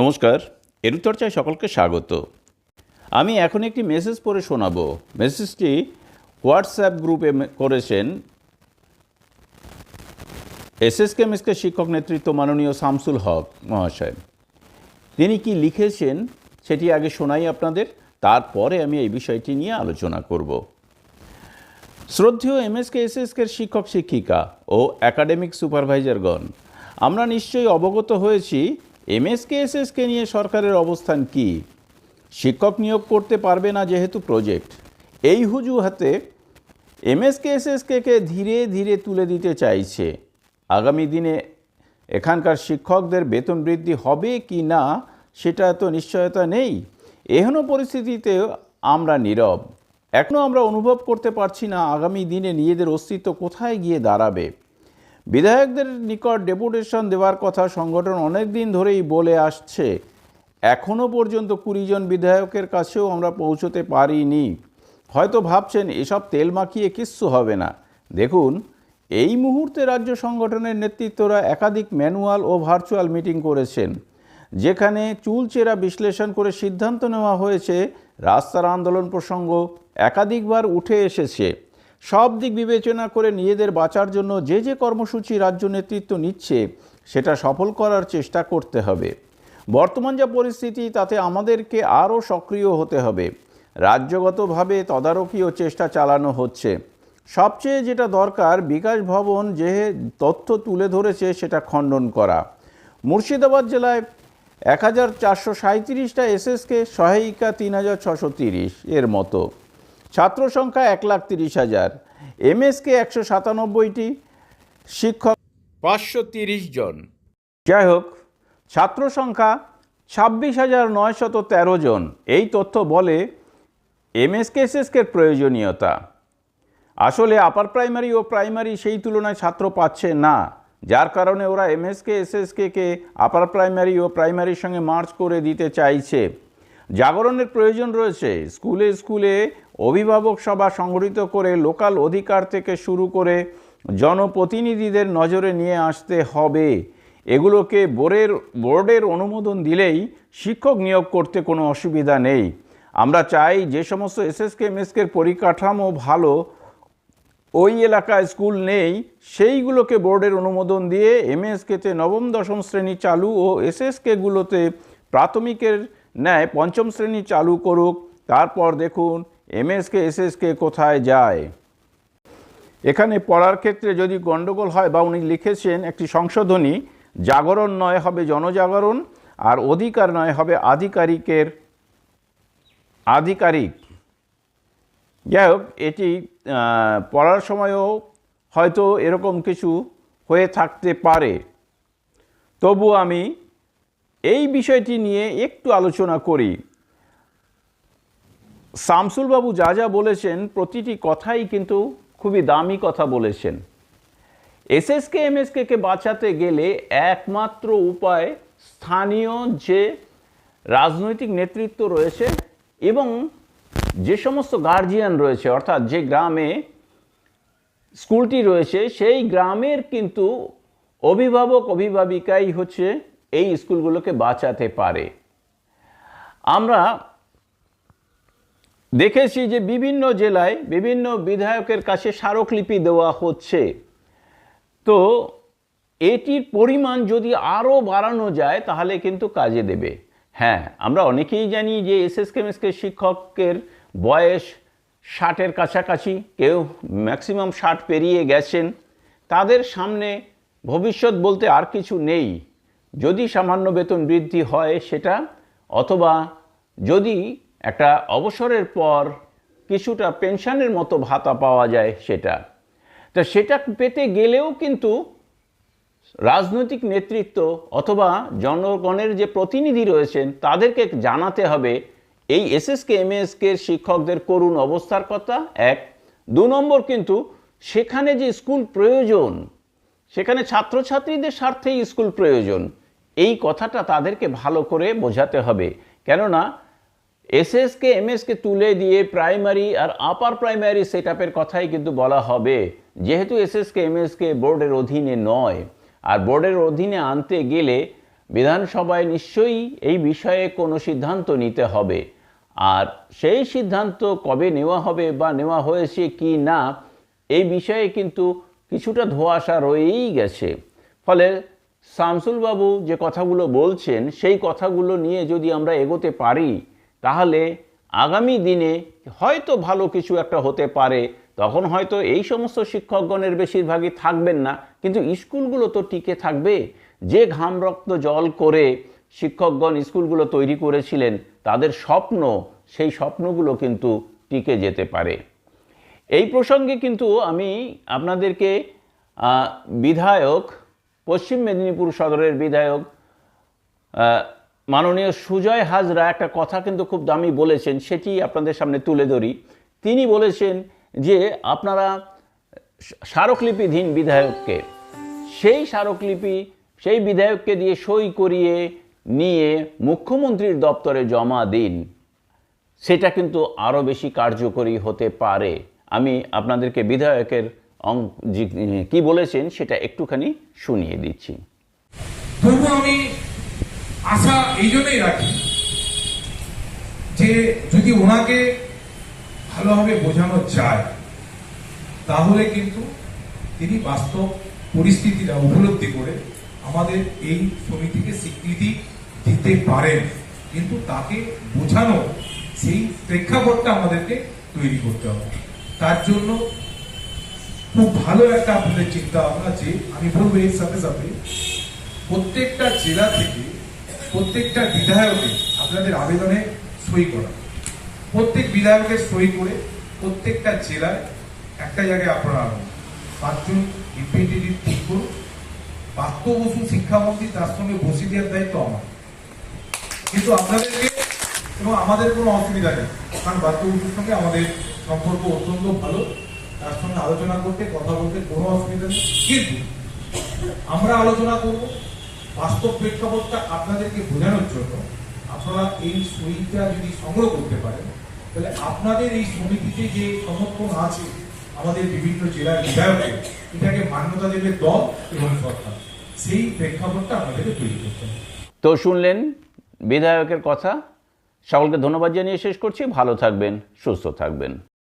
নমস্কার এরুচর্চায় সকলকে স্বাগত। আমি এখন একটি মেসেজ পড়ে শোনাবো। মেসেজটি হোয়াটসঅ্যাপ গ্রুপে করেছেন এসএসকে এমএসকে শিক্ষক নেতৃত্ব মাননীয় শামসুল হক মহাশয়। তিনি কি লিখেছেন সেটি আগে শোনাই আপনাদের, তারপরে আমি এই বিষয়টি নিয়ে আলোচনা করব। শ্রদ্ধেয় এমএসকে এসএসকের শিক্ষক শিক্ষিকা ও একাডেমিক সুপারভাইজারগণ আমরা নিশ্চয়ই অবগত হয়েছি এমএসকে এসএসকে নিয়ে সরকারের অবস্থান কি? শিক্ষক নিয়োগ করতে পারবে না যেহেতু প্রজেক্ট। এই হুজুহাতে এমএসকে এসএসকে ধীরে ধীরে তুলে দিতে চাইছে? আগামী দিনে এখানকার শিক্ষকদের বেতন বৃদ্ধি হবে কি না, সেটা তো নিশ্চয়তা নেই। এহেন পরিস্থিতিতে আমরা নীরব। এখনও আমরা অনুভব করতে পারছি না আগামী দিনে নিজেদের অস্তিত্ব কোথায় গিয়ে দাঁড়াবে। বিধায়কদের নিকট ডেপুটেশন দেওয়ার কথা সংগঠন অনেক দিন ধরেই বলে আসছে। এখনও পর্যন্ত কুড়ি জন বিধায়কের কাছেও আমরা পৌঁছতে পারিনি। হয়তো ভাবছেন, এসব তেল মাখিয়ে কিচ্ছু হবে না। দেখুন, এই মুহূর্তে রাজ্য সংগঠনের নেতৃত্বরা একাধিক ম্যানুয়াল ও ভার্চুয়াল মিটিং করেছেন, যেখানে চুলচেরা বিশ্লেষণ করে সিদ্ধান্ত নেওয়া হয়েছে, রাস্তার আন্দোলন প্রসঙ্গ একাধিকবার উঠে এসেছে। সব দিক বিবেচনা করে নিজেদের বাঁচার জন্য যে যে কর্মসূচি রাজ্য নেতৃত্ব নিচ্ছে, সেটা সফল করার চেষ্টা করতে হবে। বর্তমান যা পরিস্থিতি, তাতে আমাদেরকে আরও সক্রিয় হতে হবে। রাজ্যগতভাবে তদারকি ও চেষ্টা চালানো হচ্ছে। সবচেয়ে যেটা দরকার, বিকাশ ভবন যে তথ্য তুলে ধরেছে, সেটা খণ্ডন করা। মুর্শিদাবাদ জেলায় এক হাজার চারশো সাঁত্রিশটা এসএসকে, সহায়িকা তিন হাজার ছশো তিরিশ এর মতো। ছাত্র সংখ্যা এক লাখ তিরিশ হাজার। এমএসকে একশো সাতানব্বইটি। শিক্ষক পাঁচশো তিরিশ জন। যাই হোক ছাত্র সংখ্যা ছাব্বিশ হাজার নয়শত তেরো জন। এই তথ্য বলে এমএসকে এসএসকের প্রয়োজনীয়তা। আসলে আপার প্রাইমারি ও প্রাইমারি সেই তুলনায় ছাত্র পাচ্ছে না। যার কারণে ওরা এমএসকে এসএসকে কে আপার প্রাইমারি ও প্রাইমারির সঙ্গে মার্চ করে দিতে চাইছে। জাগরণের প্রয়োজন রয়েছে। স্কুলে স্কুলে অভিভাবক সভা সংগঠিত করে লোকাল অধিকার থেকে শুরু করে জনপ্রতিনিধিদের নজরে নিয়ে আসতে হবে। এগুলোকে বোর্ডের বোর্ডের অনুমোদন দিলেই শিক্ষক নিয়োগ করতে কোনো অসুবিধা নেই। আমরা চাই যে সমস্ত এসএসকে, এমএসকের পরিকাঠামো ভালো, ওই এলাকায় স্কুল নেই, সেইগুলোকে বোর্ডের অনুমোদন দিয়ে এমএসকেতে নবম, দশম শ্রেণি চালু ও এসএসকেগুলোতে প্রাথমিকের ন্যায় পঞ্চম শ্রেণি চালু করুক, তারপর দেখুন এমএসকে, এসএসকে কোথায় যায়। এখানে পড়ার ক্ষেত্রে যদি গণ্ডগোল হয় বা উনি লিখেছেন একটি সংশোধনী, জাগরণ নয় হবে জনজাগরণ, আর অধিকার নয় হবে আধিকারিকের আধিকারিক। যাই হোক, এটি পড়ার সময়ও হয়তো এরকম কিছু হয়ে থাকতে পারে। তবু আমি এই বিষয়টি নিয়ে একটু আলোচনা করি। শামসুলবাবু যা যা বলেছেন, প্রতিটি কথাই কিন্তু খুবই দামি কথা বলেছেন। এসএসকে, এমএসকে কে বাঁচাতে গেলে একমাত্র উপায় স্থানীয় যে রাজনৈতিক নেতৃত্ব রয়েছে এবং যে সমস্ত গার্জিয়ান রয়েছে, অর্থাৎ যে গ্রামে স্কুলটি রয়েছে, সেই গ্রামের কিন্তু অভিভাবক, অভিভাবিকাই হচ্ছে এই স্কুলগুলোকে বাঁচাতে পারে। আমরা দেখেছি যে বিভিন্ন জেলায় বিভিন্ন বিধায়কের কাছে স্মারকলিপি দেওয়া হচ্ছে। তো এটির পরিমাণ যদি আরও বাড়ানো যায়, তাহলে কিন্তু কাজে দেবে। হ্যাঁ আমরা অনেকেই জানি যে এসএস কেমিস্কের শিক্ষকের বয়স ষাটের কাছাকাছি, কেউ ম্যাক্সিমাম ষাট পেরিয়ে গেছেন। তাদের সামনে ভবিষ্যৎ বলতে আর কিছু নেই। যদি সামান্য বেতন বৃদ্ধি হয় সেটা, অথবা যদি একটা অবসরের পর কিছুটা পেনশনের মতো ভাতা পাওয়া যায় সেটা, তা সেটা পেতে গেলেও কিন্তু রাজনৈতিক নেতৃত্ব অথবা জনগণের যে প্রতিনিধি রয়েছেন তাদেরকে জানাতে হবে, এই এসএসকে, এমএসকে শিক্ষকদের করুণ অবস্থার কথা। এক, দু নম্বর কিন্তু সেখানে যে স্কুল প্রয়োজন, সেখানে ছাত্রছাত্রীদের স্বার্থেই স্কুল প্রয়োজন। এই কথাটা তাদেরকে ভালো করে বোঝাতে হবে। কেননা, এসএসকে, এমএসকে তুলে দিয়ে প্রাইমারি আর আপার প্রাইমারি সেট কথাই কিন্তু বলা হবে। যেহেতু এসএসকে, এমএসকে বোর্ডের অধীনে নয়, আর বোর্ডের অধীনে আনতে গেলে বিধানসভায় নিশ্চয়ই এই বিষয়ে কোনো সিদ্ধান্ত নিতে হবে। আর সেই সিদ্ধান্ত কবে নেওয়া হবে বা নেওয়া হয়েছে কি না, এই বিষয়ে কিন্তু কিছুটা ধোঁয়াশা রয়েই গেছে। ফলে শামসুল বাবু যে কথাগুলো বলছেন, সেই কথাগুলো নিয়ে যদি আমরা এগোতে পারি, তাহলে আগামী দিনে হয়তো ভালো কিছু একটা হতে পারে। তখন হয়তো এই সমস্ত শিক্ষকগণের বেশিরভাগই থাকবেন না। কিন্তু স্কুলগুলো তো টিকে থাকবে। যে ঘাম রক্ত জল করে শিক্ষকগণ স্কুলগুলো তৈরি করেছিলেন, তাদের স্বপ্ন, সেই স্বপ্নগুলো কিন্তু টিকে যেতে পারে। এই প্রসঙ্গে কিন্তু আমি আপনাদেরকে বিধায়ক পশ্চিম মেদিনীপুর সদরের বিধায়ক মাননীয় সুজয় হাজরা একটা কথা কিন্তু খুব দামি বলেছেন, সেটি আপনাদের সামনে তুলে ধরি। তিনি বলেছেন যে আপনারা স্মারকলিপিধীন বিধায়ককে, সেই স্মারকলিপি, সেই বিধায়ককে দিয়ে সই করিয়ে নিয়ে মুখ্যমন্ত্রীর দপ্তরে জমা দিন, সেটা কিন্তু আরও বেশি কার্যকরী হতে পারে। আমি আপনাদেরকে বিধায়কের কি বলেছেন সেটা একটুখানি শুনিয়ে দিচ্ছি। তবু আমি আশা এই জন্যই রাখি যে যদি ওনাকে ভালোভাবে বোঝানো যায়, তাহলে কিন্তু তিনি বাস্তব পরিস্থিতিটা উপলব্ধি করে আমাদের এই সমিতিকে স্বীকৃতি দিতে পারেন। কিন্তু তাকে বোঝানো, সেই প্রেক্ষাপটটা আমাদেরকে তৈরি করতে হবে। তার জন্য খুব ভালো একটা আপনাদের চিন্তা ভাবনা যে আমি বলব এর সাথে সাথে প্রত্যেকটা জেলা থেকে প্রত্যেকটা বিধায়কের আপনাদের আবেদনে সই করা। প্রত্যেক বিধায়কের সই করে প্রত্যেকটা জেলায় একটা জায়গায় আপনারা আনুন। পাঁচজন রিপ্রেজেন্টেটিভ ঠিক করুন। বাক্য বসু শিক্ষামন্ত্রী, তার সঙ্গে বসে দেওয়ার দায়িত্ব আমার। কিন্তু আপনাদেরকে এবং আমাদের কোনো অসুবিধা নেই। কারণ পার্থ বসুর সঙ্গে আমাদের সম্পর্ক অত্যন্ত ভালো। তার সঙ্গে আলোচনা করতে, কথা বলতে কোনো অসুবিধা নেই। কিন্তু আমরা আলোচনা করব বাস্তব প্রেক্ষাপটটা আপনাদেরকে বোঝানোর জন্য। আপনারা এই সইটা যদি সংগ্রহ করতে পারেন, তাহলে আপনাদের এই সমিতিতে যে সমর্থন আছে আমাদের বিভিন্ন জেলার বিধায়কের, এটাকে মান্যতা দেবে দল এবং সরকার। সেই প্রেক্ষাপটটা আপনাদেরকে তৈরি করতে হবে। তো শুনলেন বিধায়কের কথা। সকলকে ধন্যবাদ জানিয়ে শেষ করছি। ভালো থাকবেন, সুস্থ থাকবেন।